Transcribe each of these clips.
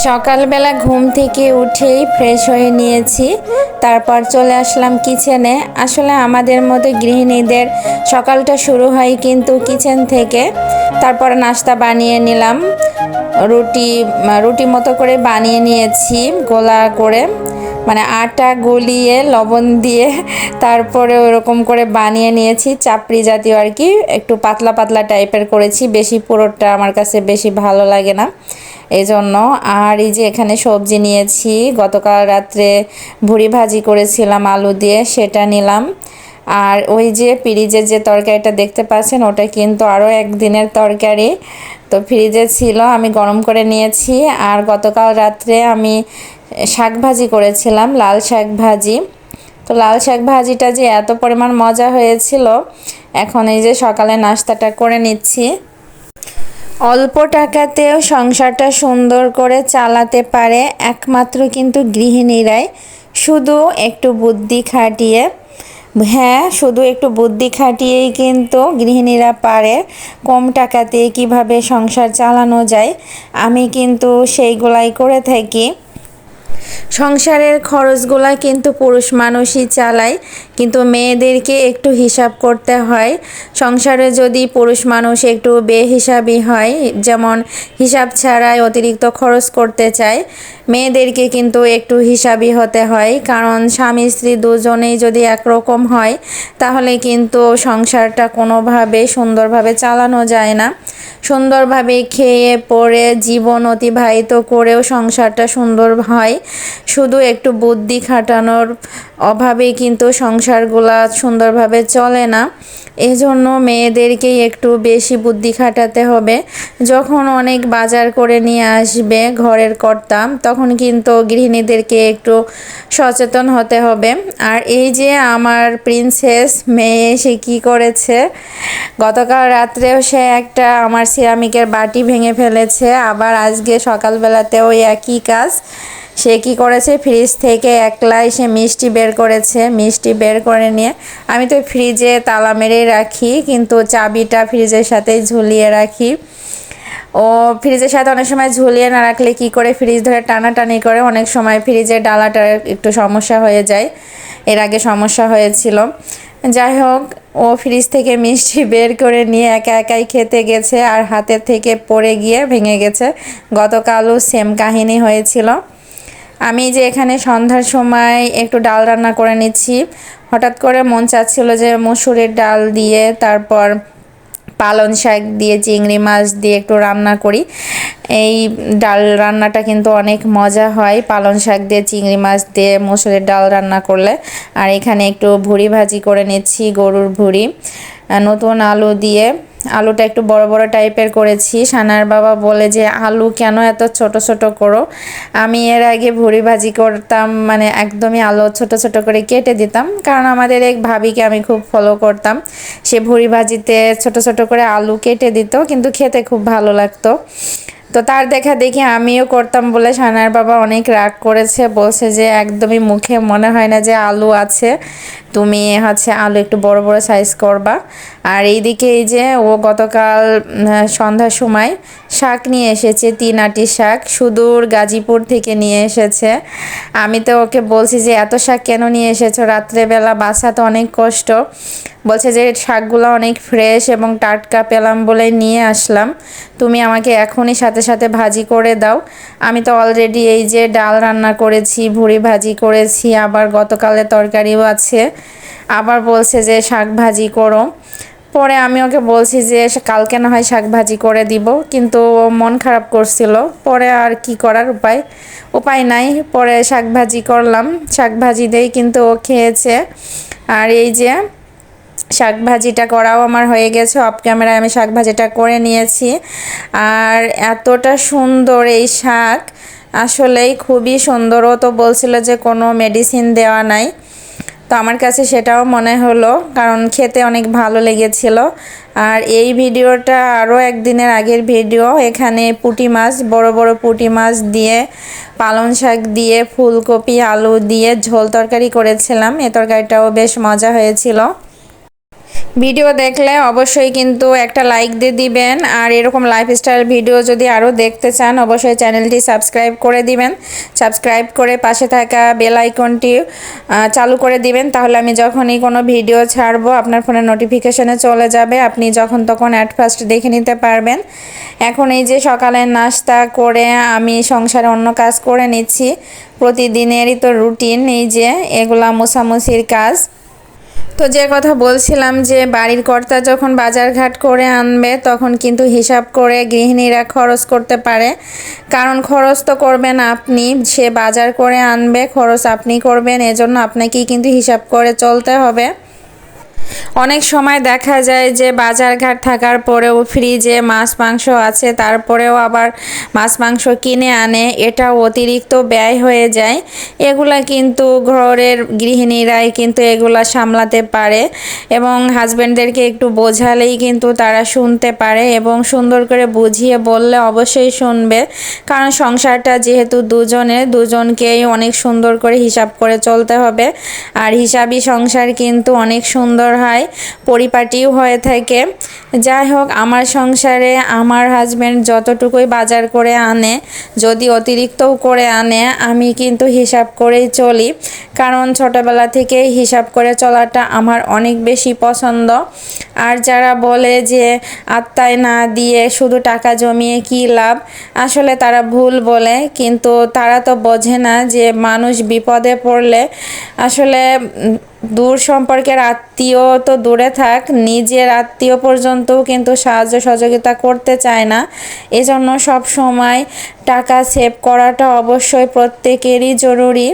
সকালবেলা ঘুম থেকে উঠেই ফ্রেশ হয়ে নিয়েছি। তারপর চলে আসলাম কিচেনে আসলে আমাদের মতো গৃহিণীদের সকালটা শুরু হয় কিন্তু কিচেন থেকে। তারপর নাস্তা বানিয়ে নিলাম। রুটি রুটি মতো করে বানিয়ে নিয়েছি গোলা করে। মানে আটা গলিয়ে, লবণ দিয়ে তারপরে ওরকম করে বানিয়ে নিয়েছি। চাপড়ি জাতীয় আর কি। একটু পাতলা পাতলা টাইপের করেছি। বেশি পুরোটা আমার কাছে বেশি ভালো লাগে না। এই জন্য আর এই যে এখানে সবজি নিয়েছি, গতকাল রাত্রে ভুড়ি ভাজি করেছিলাম, আলু দিয়ে সেটা নিলাম। আর ওই যে ফ্রিজের যে তরকারিটা দেখতে পাচ্ছেন, ওটা কিন্তু আরও একদিনের তরকারি। তো ফ্রিজে ছিল, আমি গরম করে নিয়েছি। আর গতকাল রাত্রে আমি শাক ভাজি করেছিলাম, লাল শাক ভাজি। তো লাল শাক ভাজিটা যে এত পরিমাণ মজা হয়েছিল, এখন এই যে সকালে নাস্তাটা করে নিচ্ছি। অল্প টাকাতেও সংসারটা সুন্দর করে চালাতে পারে একমাত্র কিন্তু গৃহিণীরাই। শুধু একটু বুদ্ধি খাটিয়ে হ্যাঁ শুধু একটু বুদ্ধি খাটিয়েই কিন্তু গৃহিণীরা পারে। কম টাকাতে কীভাবে সংসার চালানো যায়, আমি কিন্তু সেইগুলাই করে থাকি। সংসারের খরচগুলা কিন্তু পুরুষ মানুষই চালায়, কিন্তু মেয়েদেরকে একটু হিসাব করতে হয়। সংসারে যদি পুরুষ মানুষ একটু বেহিসাবি হয়, যেমন হিসাব ছাড়াই অতিরিক্ত খরচ করতে চায়, মেয়েদেরকে কিন্তু একটু হিসাবি হতে হয়, কারণ স্বামী স্ত্রী দুজনেই যদি একরকম হয়, তাহলে কিন্তু সংসারটা কোনোভাবে সুন্দরভাবে চালানো যায় না। সুন্দরভাবে খেয়ে পরে জীবন অতিবাহিত করেও সংসারটা সুন্দর হয়। শুধু একটু বুদ্ধি খাটানোর অভাবে কিন্তু সংসারগুলা সুন্দরভাবে চলে না। এজন্য মেয়েদেরকেই একটু বেশি বুদ্ধি খাটাতে হবে। যখন অনেক বাজার করে নিয়ে আসবে ঘরের কর্তা, তখন কিন্তু গৃহিণীদেরকে একটু সচেতন হতে হবে। আর এই যে আমার প্রিন্সেস মেয়ে, সে কী করেছে? গতকাল রাত্রেও সে একটা আমার সিরামিকের বাটি ভেঙে ফেলেছে। আবার আজকে সকালবেলাতেও একই কাজ। সে কি করেছে? ফ্রিজ থেকে একলাই সে মিষ্টি বের করেছে। মিষ্টি বের করে নিয়ে আমি তো ফ্রিজে তালা মেরেই রাখি, কিন্তু চাবিটা ফ্রিজের সাথেই ঝুলিয়ে রাখি। ও ফ্রিজের সাথে অনেক সময় ঝুলিয়ে না রাখলে কি করে ফ্রিজ ধরে টানাটানি করে? অনেক সময় ফ্রিজের ডালাটা একটু সমস্যা হয়ে যায়। এর আগে সমস্যা হয়েছিল। যাই হোক, ও ফ্রিজ থেকে মিষ্টি বের করে নিয়ে একা একাই খেতে গেছে আর হাতের থেকে পড়ে গিয়ে ভেঙে গেছে। গতকালও সেম কাহিনী হয়েছিল। আমি যে এখানে সন্ধ্যার সময় একটু ডাল রান্না করে নিচ্ছি, হঠাৎ করে মন চাচ্ছিল যে মসুরের ডাল দিয়ে তারপর পালন শাক দিয়ে, চিংড়ি মাছ দিয়ে একটু রান্না করি। এই ডাল রান্নাটা কিন্তু অনেক মজা হয় পালন শাক দিয়ে, চিংড়ি মাছ দিয়ে মসুরের ডাল রান্না করলে। আর এখানে একটু ভুড়ি ভাজি করে নিচ্ছি, গরুর ভুড়ি নতুন আলু দিয়ে। আলুটা একটু বড় বড় টাইপের করেছি। সানার বাবা বলে যে, আলু কেন এত ছোট ছোট করো? আমি এর আগে ভুড়ি ভাজি করতাম মানে একদমই আলু ছোট ছোট করে কেটে দিতাম। কারণ আমাদের এক ভাবিকে আমি খুব ফলো করতাম। সে ভুড়ি ভাজিতে ছোট ছোট করে আলু কেটে দিত, কিন্তু খেতে খুব ভালো লাগতো। তো তার দেখা দেখি আমিও করতাম বলে সানার বাবা অনেক রাগ করেছে, বলছে যে একদমই মুখে মনে হয় না যে আলু আছে। তুমি হচ্ছে আলু একটু বড় বড় সাইজ করবা। আর এইদিকে এই যে ও গতকাল সন্ধ্যার সময় শাক নিয়ে এসেছে, তিন আটি শাক, সুদূর গাজীপুর থেকে নিয়ে এসেছে। আমি তো ওকে বলছি যে, এত শাক কেন নিয়ে এসেছ? রাত্রেবেলা বাসা তো অনেক কষ্ট। বলছে যে, শাকগুলো অনেক ফ্রেশ এবং টাটকা পেলাম বলে নিয়ে আসলাম। তুমি আমাকে এখনই সাথে সাথে ভাজি করে দাও। আমি তো অলরেডি এই যে ডাল রান্না করেছি ভুড়ি ভাজি করেছি, আবার গতকালের তরকারিও আছে। আবার বলছে যে, শাক ভাজি করো। পরে আমি ওকে বলছি যে, কালকে না হয় শাক ভাজি করে দিব। কিন্তু ও মন খারাপ করছিল। পরে আর কি করার উপায়? উপায় নাই। পরে শাক ভাজি করলাম। শাক ভাজি দিয়েই কিন্তু ও খেয়েছে। আর এই যে শাক ভাজিটা করাও আমার হয়ে গেছে। অফ ক্যামেরায় আমি শাক ভাজিটা করে নিয়েছি। আর এতটা সুন্দর এই শাক। আসলেই খুবই সুন্দর। তো বলছিল যে কোনো মেডিসিন দেওয়া নাই। তো আমার কাছে সেটাও মনে হলো, কারণ খেতে অনেক ভালো লেগেছিল। আর এই ভিডিওটা আরও একদিনের আগের ভিডিও। এখানে পুঁটি মাছ, বড় বড় পুঁটি মাছ দিয়ে, পালং শাক দিয়ে, ফুলকপি, আলু দিয়ে ঝোল তরকারি করেছিলাম। এ তরকারিটাও বেশ মজা হয়েছিল। ভিডিও দেখলে অবশ্যই কিন্তু একটা লাইক দিয়ে দিবেন। আর এরকম লাইফস্টাইল ভিডিও যদি আরও দেখতে চান, অবশ্যই চ্যানেলটি সাবস্ক্রাইব করে দিবেন। সাবস্ক্রাইব করে পাশে থাকা বেল আইকনটি চালু করে দিবেন। তাহলে আমি যখনই কোনো ভিডিও ছাড়বো, আপনার ফোনে নোটিফিকেশনে চলে যাবে। আপনি যখন তখন অ্যাট ফার্স্ট দেখে নিতে পারবেন। এখন এই যে সকালের নাস্তা করে আমি সংসারে অন্য কাজ করে নিচ্ছি। প্রতিদিনেরই তো রুটিন এই যে এগুলা মোছামুছির কাজ। তো যে কথা বলছিলাম যে বাড়ির কর্তা যখন বাজারঘাট করে আনবে, তখন কিন্তু হিসাব করে গৃহিণীরা খরচ করতে পারে। কারণ খরচ তো করবেন আপনি, সে বাজার করে আনবে, খরচ আপনি করবেন, এজন্য আপনাকেই কিন্তু হিসাব করে চলতে হবে। অনেক সময় দেখা যায় যে বাজারঘাট থাকার পরেও ফ্রিজে মাছ, মাংস আছে, তারপরেও আবার মাছ, মাংস কিনে আনে, এটা অতিরিক্ত ব্যয় হয়ে যায়। এগুলা কিন্তু ঘরের গৃহিণীরাই কিন্তু এগুলা সামলাতে পারে এবং হাজব্যান্ডদেরকে একটু বোঝালেই কিন্তু তারা শুনতে পারে এবং সুন্দর করে বুঝিয়ে বললে অবশ্যই শুনবে। কারণ সংসারটা যেহেতু দুজনে দুজনকেই অনেক সুন্দর করে হিসাব করে চলতে হবে। আর হিসাবই সংসার কিন্তু অনেক সুন্দর হয়, পরিপাটিও হয়ে থাকে। যাই হোক, আমার সংসারে আমার হাজব্যান্ড যতটুকুই বাজার করে আনে, যদি অতিরিক্তও করে আনে, আমি কিন্তু হিসাব করেই চলি। কারণ ছোটবেলা থেকেই হিসাব করে চলাটা আমার অনেক বেশি পছন্দ। আর যারা বলে যে আত্মায় না দিয়ে শুধু টাকা জমিয়ে কি লাভ, আসলে তারা ভুল বলে। কিন্তু তারা তো বোঝে না যে মানুষ বিপদে পড়লে আসলে দূর সম্পর্কের আত্মীয় তো দূরে থাক, নিজের আত্মীয় পর্যন্তও কিন্তু সাহায্য সহযোগিতা করতে চায় না। এজন্য সব সময় টাকা সেভ করাটা অবশ্যই প্রত্যেকেরই জরুরি।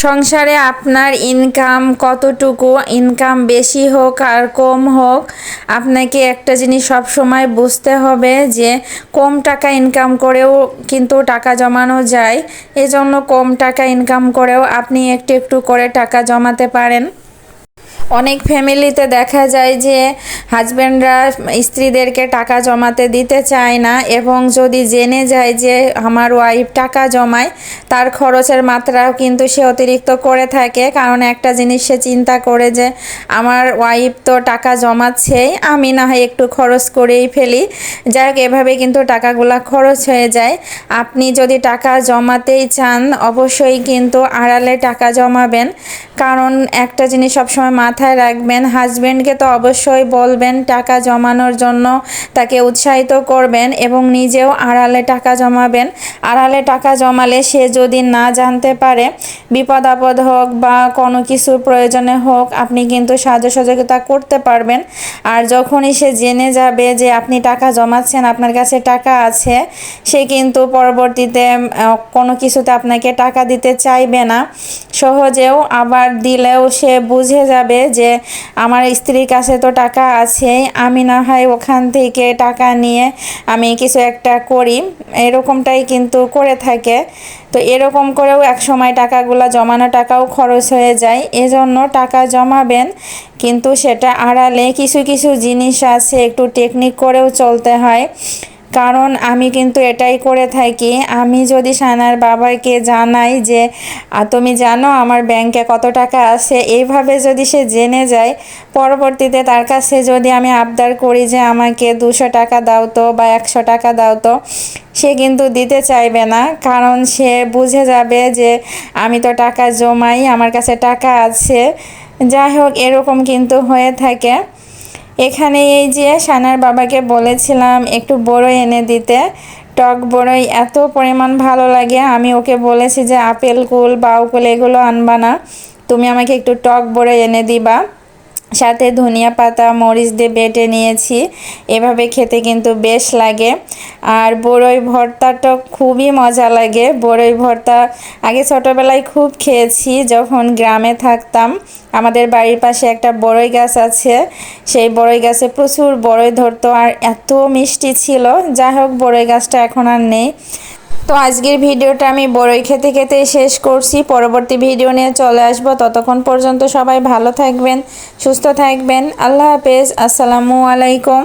সংসারে আপনার ইনকাম কতটুকু? ইনকাম বেশি হোক আর কম হোক, আপনাকে একটা জিনিস সব সময় বুঝতে হবে যে কম টাকা ইনকাম করেও কিন্তু টাকা জমানো যায়। এজন্য কম টাকা ইনকাম করেও আপনি একটু একটু করে টাকা জমাতে পারেন। অনেক ফ্যামিলিতে দেখা যায় যে হাজব্যান্ডরা স্ত্রীদেরকে টাকা জমাতে দিতে চায় না এবং যদি জেনে যায় যে আমার ওয়াইফ টাকা জমায়, তার খরচের মাত্রাও কিন্তু সে অতিরিক্ত করে থাকে। কারণ একটা জিনিস সে চিন্তা করে যে আমার ওয়াইফ তো টাকা জমাচ্ছেই, আমি না হয় একটু খরচ করেই ফেলি। যাই হোক এভাবে কিন্তু টাকাগুলা খরচ হয়ে যায়। আপনি যদি টাকা জমাতেই চান, অবশ্যই কিন্তু আড়ালে টাকা জমাবেন। কারণ একটা জিনিস সবসময় মাথায় রাখবেন হাজব্যান্ডকে তো অবশ্যই বলবেন টাকা জমানোর জন্য, তাকে উৎসাহিত করবেন এবং নিজেও আড়ালে টাকা জমাবেন। আড়ালে টাকা জমালে সে যদি না জানতে পারে, বিপদ আপদ হোক বা কোনো কিছুর প্রয়োজনে হোক, আপনি কিন্তু সাহায্য সহযোগিতা করতে পারবেন। আর যখনই সে জেনে যাবে যে আপনি টাকা জমাচ্ছেন, আপনার কাছে টাকা আছে, সে কিন্তু পরবর্তীতে কোনো কিছুতে আপনাকে টাকা দিতে চাইবে না। সহজেও আবার দিলেও সে বুঝে যাবে যে আমার স্ত্রীর কাছে তো টাকা আছে আমি না হয় ওখান থেকে টাকা নিয়ে আমি কিছু একটা করি। এরকমটাই কিন্তু করে থাকে। তো এরকম করেও এক সময় টাকাগুলো জমানো টাকাও খরচ হয়ে যায়। এজন্য টাকা জমাবেন, কিন্তু সেটা আড়ালে কিছু কিছু জিনিস আছে, একটু টেকনিক করেও চলতে হয়। কারণ আমি কিন্তু এটাই করে থাকি। আমি যদি সানার বাবাকে জানাই যে তুমি জানো আমার ব্যাংকে কত টাকা আছে? এইভাবে যদি সে জেনে যায়, পরবর্তীতে তার কাছে যদি আমি আবদার করি যে, আমাকে দুশো টাকা দাও তো বা একশো টাকা দাও তো, সে কিন্তু দিতে চাইবে না। কারণ সে বুঝে যাবে যে, আমি তো টাকা জমাই, আমার কাছে টাকা আছে। যাই হোক, এরকম কিন্তু হয়ে থাকে। এখানে এই যে সানার বাবাকে বলেছিলাম একটু বড়ই এনে দিতে। টক বড়ই এত পরিমাণ ভালো লাগে। আমি ওকে বলেছি যে, আপেল কুল, বাউকুল এগুলো আনবা না। তুমি আমাকে একটু টক বড়ই এনে দিবা। সাথে ধনিয়া পাতা, মরিচ দিয়ে বেটে নিয়েছি। এভাবে খেতে কিন্তু বেশ লাগে। আর বড়ই ভর্তাটা খুবই মজা লাগে। বড়ই ভর্তা আগে ছোটোবেলায় খুব খেয়েছি, যখন গ্রামে থাকতাম। আমাদের বাড়ির পাশে একটা বড়ই গাছ আছে। সেই বড়ই গাছে প্রচুর বড়ই ধরতো। আর এত মিষ্টি ছিল। যাই হোক, বড়ই গাছটা এখন আর নেই। তো আজকের ভিডিওটা আমি বড়ই খেতে খেতে শেষ করছি। পরবর্তী ভিডিও নিয়ে চলে আসব। ততক্ষণ পর্যন্ত সবাই ভালো থাকবেন, সুস্থ থাকবেন। আল্লাহ হাফেজ। আসসালামু আলাইকুম।